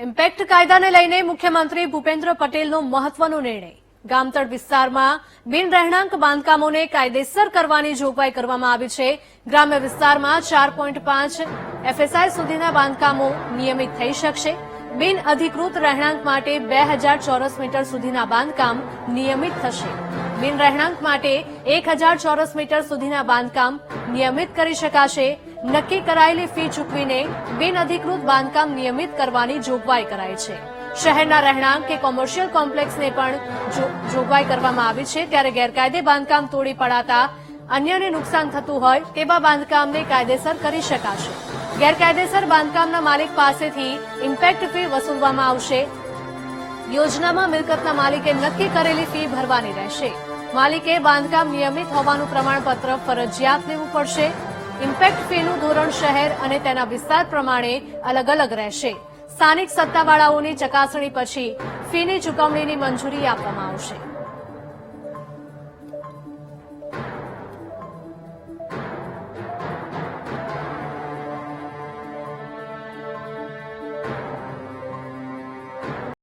Impact કાયદાને લઈને મુખ્યમંત્રી ભૂપેન્દ્ર પટેલનો મહત્વનો નિર્ણય. ગામતળ વિસ્તારમાં બિન રહેણાંક બાંધકામોને કાયદેસર કરવાની જોગવાઈ કરવામાં આવી છે. ગ્રામ્ય વિસ્તારમાં ચાર પોઈન્ટ પાંચ એફએસઆઈ સુધીના બાંધકામો નિયમિત થઈ શકશે. બિન અધિકૃત રહેણાંક માટે બે હજાર ચોરસ મીટર સુધીના બાંધકામ નિયમિત થશે. બિન રહેણાંક માટે એક હજાર ચોરસ મીટર સુધીના બાંધકામ નિયમિત કરી શકાશે. નક્કી કરાયેલી ફી ચૂકવીને બિનઅધિકૃત બાંધકામ નિયમિત કરવાની જોગવાઈ કરાઈ છે. શહેરના રહેણાંક કે કોમર્શિયલ કોમ્પ્લેક્સને પણ જોગવાઈ કરવામાં આવી છે ત્યારે ગેરકાયદે બાંધકામ તોડી પડાતા અન્યને નુકસાન થતું હોય તેવા બાંધકામને કાયદેસર કરી શકાશે. ગેરકાયદેસર બાંધકામના માલિક પાસેથી ઇમ્પેક્ટ ફી વસૂલવામાં આવશે. યોજનામાં મિલકતના માલિકે નક્કી કરેલી ફી ભરવાની રહેશે. માલિકે બાંધકામ નિયમિત હોવાનું પ્રમાણપત્ર ફરજિયાત લેવું પડશે. ઇમ્પેક્ટ ફીનું ધોરણ શહેર અને તેના વિસ્તાર પ્રમાણે અલગ અલગ રહેશે. સ્થાનિક સત્તાવાળાઓની ચકાસણી પછી ફીની ચૂકવણીની મંજૂરી આપવામાં આવશે.